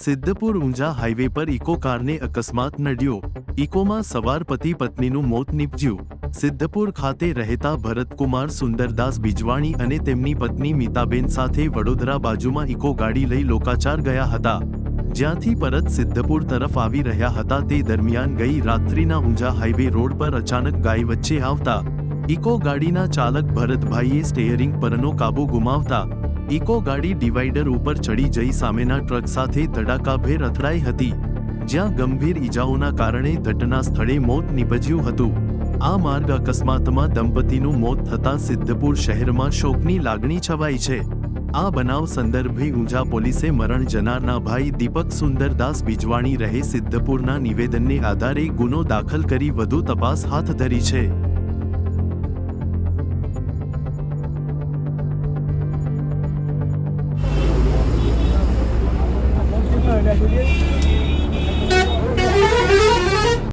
Siddhpur Unjha highway પર eco કારને અકસ્માત નડ્યો. ઇકોમાં સવાર પતિ પત્નીનું મોત નીપજ્યું. સિદ્ધપુર ખાતે રહેતા ભરતકુમાર સુંદરદાસ બીજવાણી અને તેમની પત્ની મીતાબેન સાથે વડોદરા બાજુમાં ઇકો ગાડી લઈ લોકાચાર ગયા હતા. જ્યાંથી પરત સિદ્ધપુર તરફ આવી રહ્યા હતા તે દરમિયાન ગઈ રાત્રિના ઊંઝા હાઈવે રોડ પર અચાનક ગાય વચ્ચે આવતા. ઇકો ગાડીના ચાલક ભરતભાઈએ સ્ટેયરિંગ પરનો કાબુ ગુમાવતા. ઇકો ગાડી ડિવાઈડર ઉપર ચડી જઈ સામેના ટ્રક સાથે ધડાકાભેર અથડાઈ હતી, જ્યાં ગંભીર ઈજાઓના કારણે ઘટના સ્થળે મોત નીપજ્યું હતું. આ માર્ગ અકસ્માતમાં દંપતીનું મોત થતાં સિદ્ધપુર શહેરમાં શોકની લાગણી છવાઈ છે. આ બનાવ સંદર્ભે ઊંઝા પોલીસે મરણ જનારના ભાઈ દીપક સુંદરદાસ બીજવાણી રહે સિદ્ધપુરના નિવેદનને આધારે ગુનો દાખલ કરી વધુ તપાસ હાથ ધરી છે. Дякую.